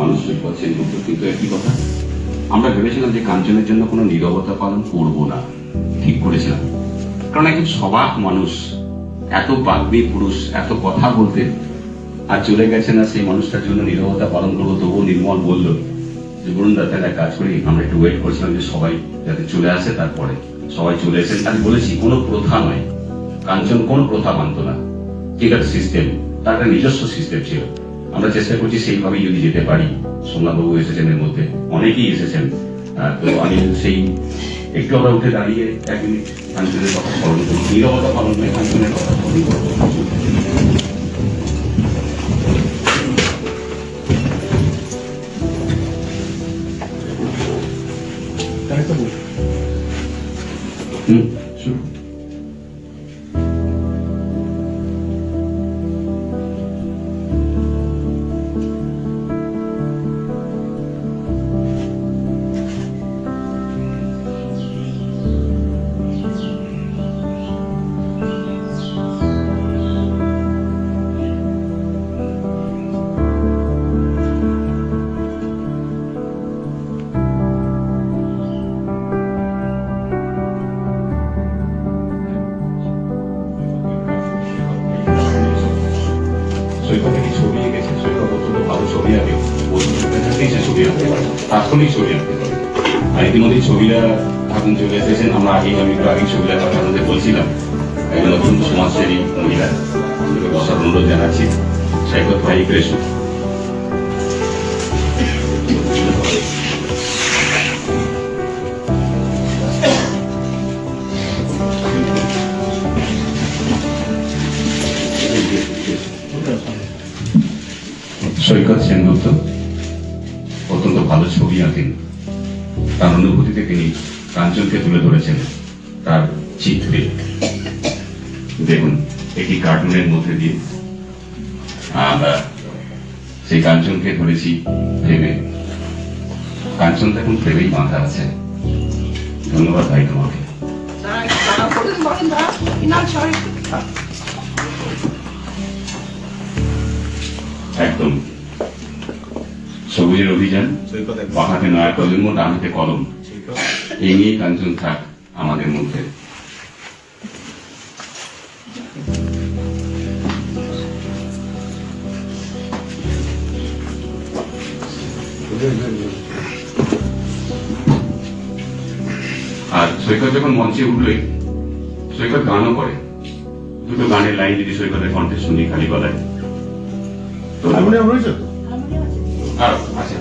মানুষ পাচ্ছেন কিন্তু একই কথা, আমরা ভেবেছিলাম যে কাঞ্চনের জন্য কোনো নীরবতা পালন করব না। ঠিক করেছিলাম। কারণ একজন সবাক মানুষ, এত বাগ্মী পুরুষ, এত কথা বলতে আর চলে গেছে না সেই মানুষটার জন্য নীরবতা পালন করব, তবুও নির্মল বলল, যে বলুন দা তাহলে কাজ করি। আমরা একটু ওয়েট করছিলাম যে সবাই যাতে চলে আসে তারপরে। সবাই চলে এসেছেন আমি বলেছি, কোনো প্রথা নয়। কাঞ্চন কোন প্রথা মানত না। ঠিক আছে সিস্টেম তার একটা নিজস্ব সিস্টেম ছিল। আমরা চেষ্টা করছি সেইভাবেই যদি যেতে পারি। সোমনাথবাবু এসেছেন এর মধ্যে। অনেকেই এসেছেন। তো আমি সেই একটু আমরা উঠে দাঁড়িয়ে এক মিনিট ফাংশনের কথা স্মরণ করি। নীরবতা পালন করে ফাংশনের কথা স্মরণ করব তাৎক্ষণিক ছবি আঁকতে পারে। আর ইতিমধ্যে ছবিরা ঠাকুর চলে এসেছেন আমরা আগেই আমি একটু আগেই ছবিটা কথা আপনাদের বলছিলাম। একজন অত্যন্ত সমাজসেবী মহিলা বসার অনুরোধ জানাচ্ছি সাইকত ভাই ক্রেশু চিত্রে দেখুন, একটি কার্টুনের মধ্যে দিয়ে আমরা সেই কাঞ্চনকে ধরেছি প্রেমে কাঞ্চন এখন প্রেমেই বাঁধা আছে। ধন্যবাদ ভাই তোমাকে। একদম। সবুজের অভিযান, বাঁহাতে নয়া প্রজন্ম, ডান হাতে কলম। এই নিয়ে কাঞ্চন থাক আমাদের মধ্যে। সৈকত যখন মঞ্চে উঠলে সৈকত গানও করে। দুটো গানের লাইন যদি সৈকতের কণ্ঠে শুনি খালি গলায়। তো হারমোনিয়াম রয়েছে তো? আর আচ্ছা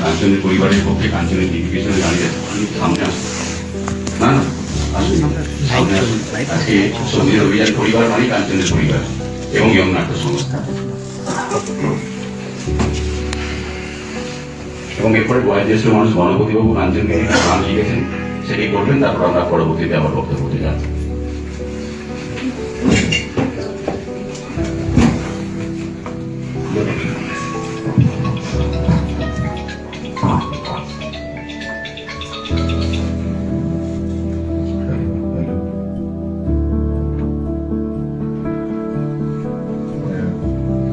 কাঞ্চনের পরিবারের পক্ষে কাঞ্চনের দিকে পিছনে দাঁড়িয়ে আছে। সামনে আসুন না না আসুন সামনে আসুন আজকে সংগীত অভিযান পরিবার মানে কাঞ্চনের পরিবার। 영웅 영락 소문사 이번에 걸고 앉아서 오늘 소원을 보디보고 만든 게 마음이 이게 세계 골든다 그러나 걸어보디 대화로 없다 보디가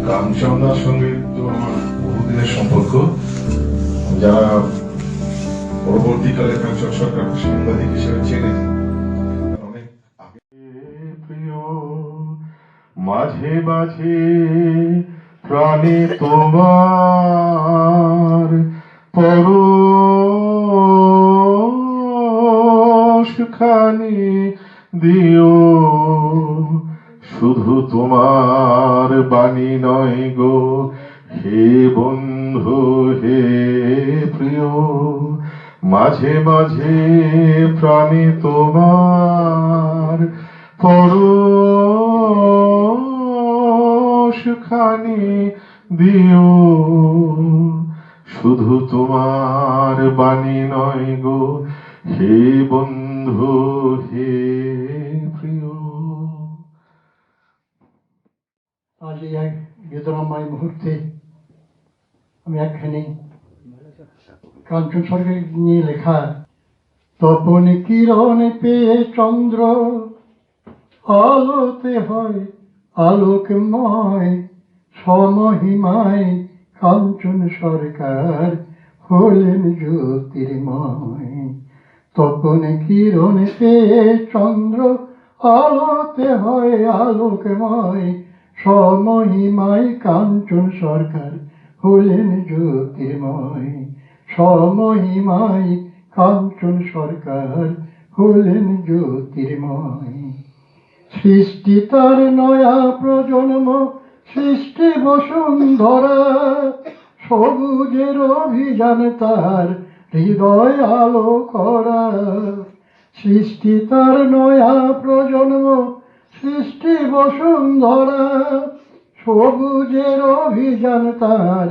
কাঞ্চনার সঙ্গে তো আমার বহুদিনের সম্পর্ক। যারা পরবর্তীকালে কাঞ্চন সরকার সাংবাদিক হিসেবে চেনে, অনেক প্রিয়, মাঝে মাঝে প্রাণে তোমার পরশখানি দিও। শুধু তোমার বাণী নয় গো। হে বন্ধু, হে প্রিয়, মাঝে মাঝে প্রাণে তোমার পরশখানি দিও। শুধু তোমার বাণী নয় গো। হে বন্ধু, হে আজ এই এক বেদনাময় মুহূর্তে আমি একখানি কাঞ্চন সরকার নিয়ে লেখা, তপন কিরণ পেয়ে চন্দ্র আলোতে হয় আলোকময় সমহিমায় কাঞ্চন সরকার হলেন জ্যোতির্ময়। তপন কিরণ পেয়ে চন্দ্র আলোতে হয় আলোকময় সমহিমায় কাঞ্চন সরকার, হলেন জ্যোতির্ময়। সমহিমায় কাঞ্চন সরকার, হলেন জ্যোতির্ময়। সৃষ্টি তার নয়া প্রজন্ম, সৃষ্টি বসুন্ধরা। সবুজের অভিযান তার হৃদয় আলো করা। সৃষ্টি তার নয়া প্রজন্ম সৃষ্টি বসুন্ধরা, সবুজের অভিযান তার।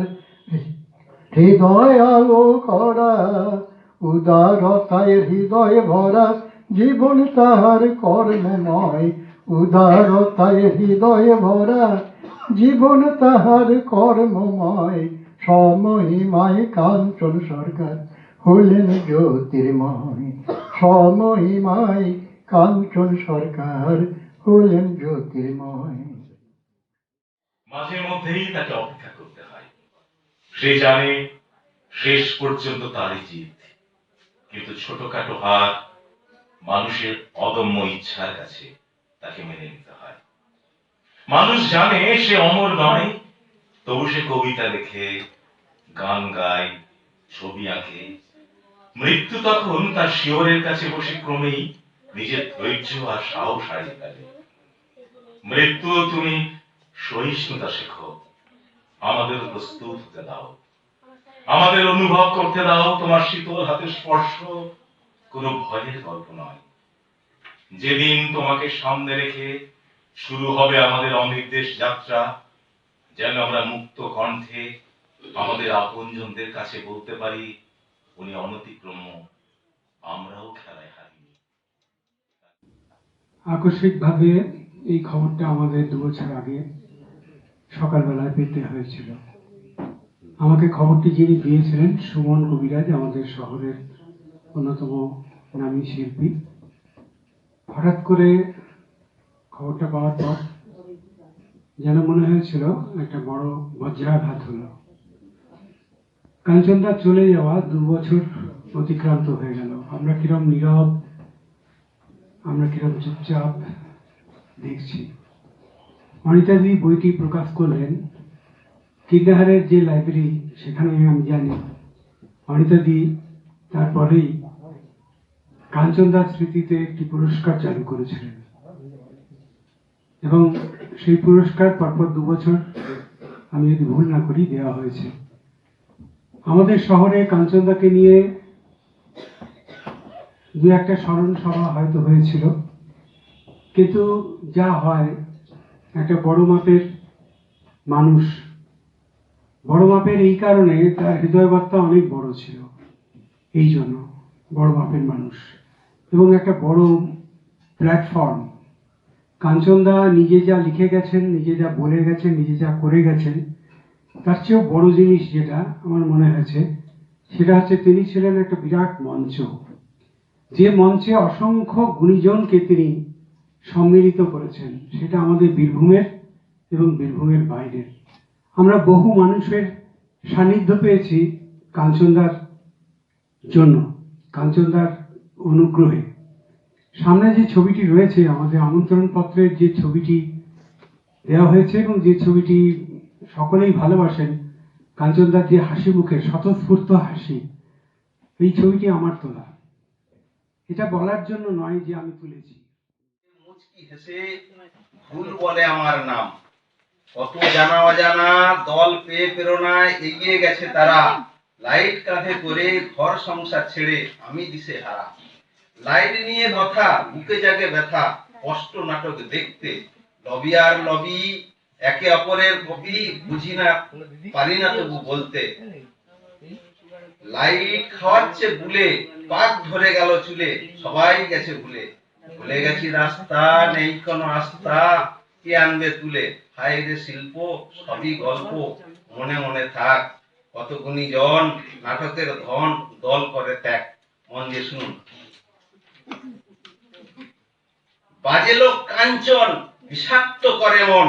হৃদয় আলো করা উদারতায় হৃদয় ভরা, জীবন তাহার কর্মময় উদারতায় হৃদয় ভরা, জীবন তাহার কর্মময়। সমহিমায় কাঞ্চন সরকার হলেন জ্যোতির্ময়। সমহিমায় কাঞ্চন সরকার হলেন জ্যোতির্ময় মাঝে মধ্যেই তাকে অপেক্ষা করতে হয়। সে জানে শেষ পর্যন্ত তারই জিত কিন্তু ছোটখাটো হার মানুষের অদম্য ইচ্ছার কাছে তাকে মেনে নিতে হয়। মানুষ জানে সে অমর নয়, তবু সে কবিতা লেখে, গান গায়, ছবি আঁকে। মৃত্যু তখন তার শিওরের কাছে বসে ক্রমেই নিজের ধৈর্য আর সাহস হারিয়ে ফেলে। মৃত্যু তুমি সহিষ্ণুতা শেখো। আমাদের প্রস্তুত হতে দাও। আমাদের অনুভব করতে দাও, তোমার শীতল হাতের স্পর্শ। কোনো ভয়ের গল্প নয়। যেদিন তোমাকে সামনে রেখে শুরু হবে আমাদের অনির্দেশ যাত্রা, যেন আমরা মুক্ত কণ্ঠে আমাদের আপনজনদের কাছে বলতে পারি, উনি অনতিক্রম্য আমরাও খেলায় হারিনি। আকস্মিকভাবে এই খবরটা আমাদের দু বছর আগে সকালবেলায় পেতে হয়েছিল। আমাকে খবরটি যিনি দিয়েছিলেন সুমন কবিরাজ, আমাদের শহরের অন্যতম নামী শিল্পী। হঠাৎ করে খবরটা পাওয়ার পর যেন মনে হয়েছিল একটা বড় বজ্রাঘাত হলো। কাঞ্চনদা চলে যাওয়া দু বছর অতিক্রান্ত হয়ে গেল। আমরা কিরম নীরব, আমরা কিরম চুপচাপ দেখছি। অনিতাদি বইটি প্রকাশ করলেন কিন্দাহারের যে লাইব্রেরি সেখানে আমি জানি। অনিতাদি তারপরেই কাঞ্চনদার স্মৃতিতে একটি পুরস্কার চালু করেছিলেন। এবং সেই পুরস্কার পরপর দু বছর আমি যদি ভুল না করি, দেওয়া হয়েছে। আমাদের শহরে কাঞ্চনদাকে নিয়ে দু একটা স্মরণ সভা হয়তো হয়েছিল। কিন্তু যা হয়, একটা বড় মাপের মানুষ। বড় মাপের এই কারণে তার হৃদয়বার্তা অনেক বড় ছিল। এই জন্য বড় মাপের মানুষ। এবং একটা বড় প্ল্যাটফর্ম কাঞ্চনদা নিজে যা লিখে গেছেন, নিজে যা বলে গেছেন, নিজে যা করে গেছেন, তার চেয়েও বড় জিনিস যেটা আমার মনে হয়েছে, সেটা হচ্ছে তিনি ছিলেন একটা বিরাট মঞ্চ। যে মঞ্চে অসংখ্য গুণীজনকে তিনি সম্মিলিত করেছেন। সেটা আমাদের বীরভূমের এবং বীরভূমের বাইরের। আমরা বহু মানুষের সান্নিধ্য পেয়েছি কাঞ্চনদার জন্য, কাঞ্চনদার অনুগ্রহে। সামনে যে ছবিটি রয়েছে, আমাদের আমন্ত্রণ পত্রের যে ছবিটি দেওয়া হয়েছে এবং যে ছবিটি সকলেই ভালোবাসেন, কাঞ্চনদার যে হাসি মুখের, স্বতঃস্ফূর্ত হাসি, এই ছবিটি আমার তোলা। এটা বলার জন্য নয় যে আমি তুলেছি। হেসে ভুল বলে আমার নাম। কত জানা অজানা, দল পেয়ে প্রেরণায় এগিয়ে গেছে তারা। লাইট কাঁধে করে ঘর সংসার ছেড়ে আমি দিশে হারা। লাইট নিয়ে কথা বুকে জাগে ব্যথা কষ্ট নাটক দেখতে। লবি আর লবি, একে অপরের কপি বুঝি না, পারি না তবু বলতে। লাইট খাওয়াচ্ছে বুলে, পাক ধরে গেল চুলে, সবাই গেছে ভুলে। ভুলে গেছি, রাস্তা নেই কোনো আস্থা কে আনবে তুলে? হায় রে শিল্প, সবই গল্প। মনে মনে থাক কত গুণী জন নাটকের ধন দল করে ত্যাগ। মন দিয়ে শুনুন। বাজে লোক কাঞ্চন, বিষাক্ত করে মন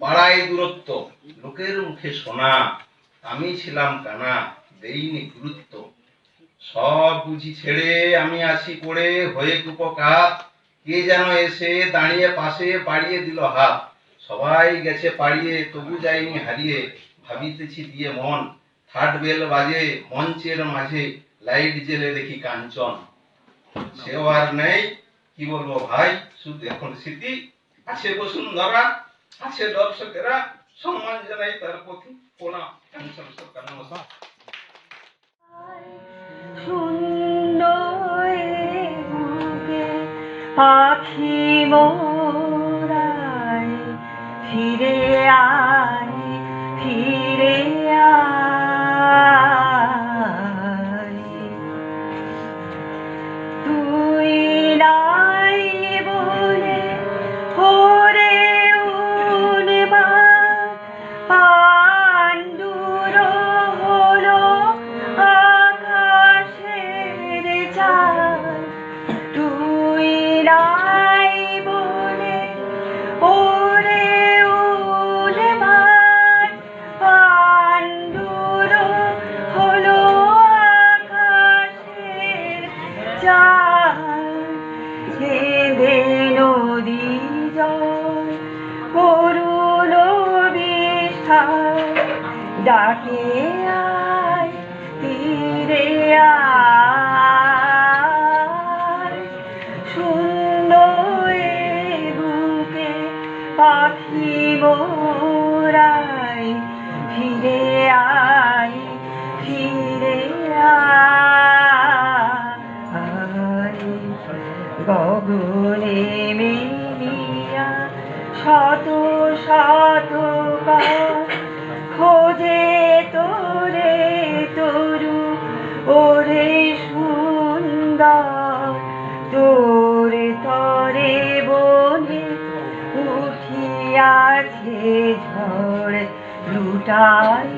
বাড়াই দূরত্ব। লোকের মুখে শোনা আমি ছিলাম কানা, দেইনি গুরুত্ব। সব বুঝি ছেড়ে আমি আসি পড়ে, হয়ে কুপকাত। কে যেন এসে দাঁড়িয়ে পাশে পাড়িয়ে দিল হাত। সবাই গেছে পাড়িয়ে, তবু যাইনি হারিয়ে। ভাবিতেছি দিয়ে মন। থার্ড বেল বাজে মঞ্চের মাঝে। লাইট জেলে দেখি কাঞ্চন। সেও আর নেই। কি বলব ভাই? শুধু এখন স্মৃতি। আছে বসুন্ধরা, আছে দর্শকেরা। সম্মান জানাই তার প্রতি প্রণাম। কাঞ্চন সরকার, নমস্কার। পাখি মোরাই পাখি মোরাই ফিরে আয় ঝড় লুটাই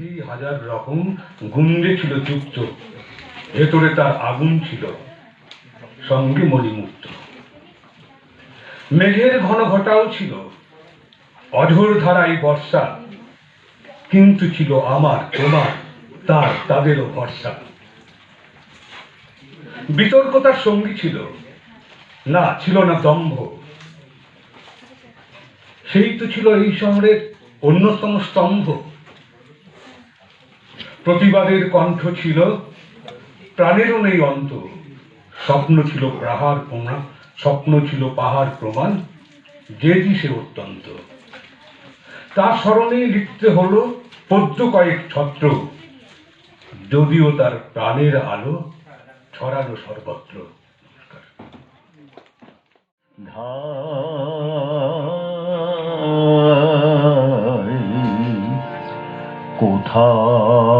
হাজার রকম গুন্ডে ছিল যুক্ত। ভেতরে তার আগুন ছিল, সঙ্গে মণিমুক্ত মেঘের ঘন ঘটাও ছিল, অঝোর ধারাই বর্ষা, কিন্তু ছিল আমার, তোমার, তার, তাদেরও ভরসা। বিতর্ক তার সঙ্গী ছিল, না ছিল না দম্ভ। সেই তো ছিল এই শহরের অন্যতম স্তম্ভ। প্রতিবাদের কণ্ঠ ছিল, প্রাণেরও নেই অন্ত। স্বপ্ন ছিল পাহাড় প্রমাণ স্বপ্ন ছিল পাহাড় প্রমাণ যে সে অত্যন্ত। তার স্মরণে লিখতে হলো পদ্য কয়েক ছত্র, যদিও তার প্রাণের আলো ছড়ানো সর্বত্র। কোথাও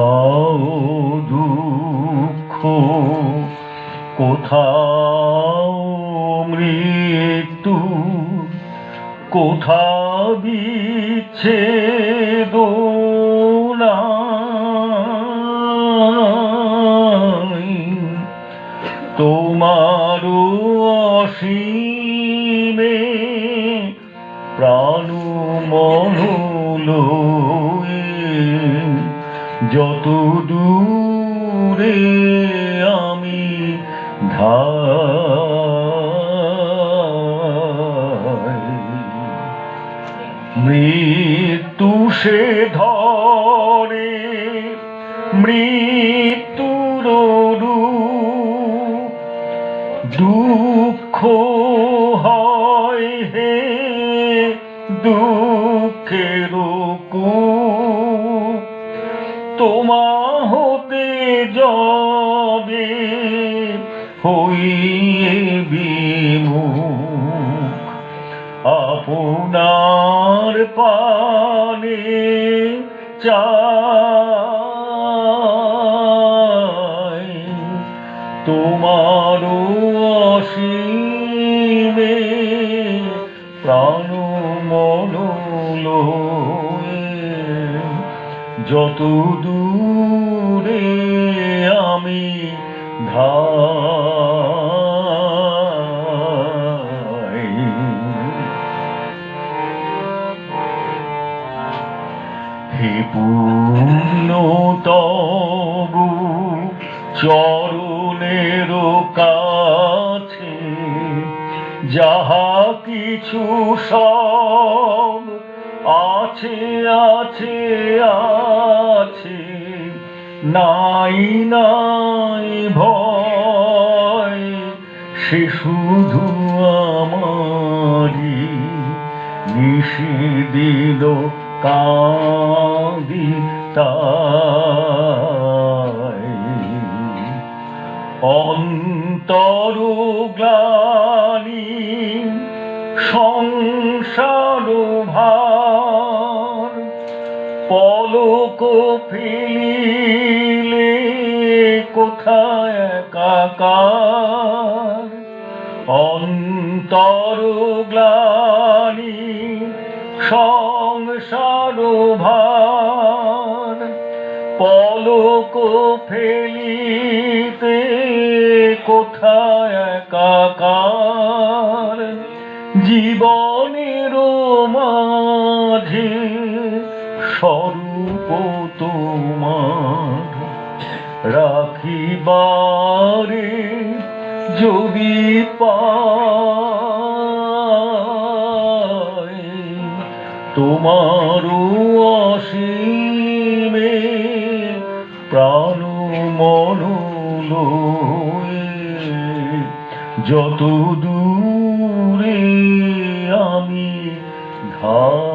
কোথাও মৃত্যু। কোথা বিচ্ছেদ তোমারও অসীমে প্রাণ মনোলো যত দূরে সে ধরে মৃত্যুর চাই তোমার অসীমে প্রাণ মন যত দূরে পূর্ণ তবু চরণের কাছে, যাহা কিছু সব আছে আছে আছে, নাই নাই ভয়, সে শুধু আমারি নিষেদিল কাঁদি তাই অন্তর গ্লানি সংসার ফেলিলে কোথায় তোমার রাখিবারে যদি পাই তোমার অসীমে প্রাণ মন যত দূরে আমি ধাই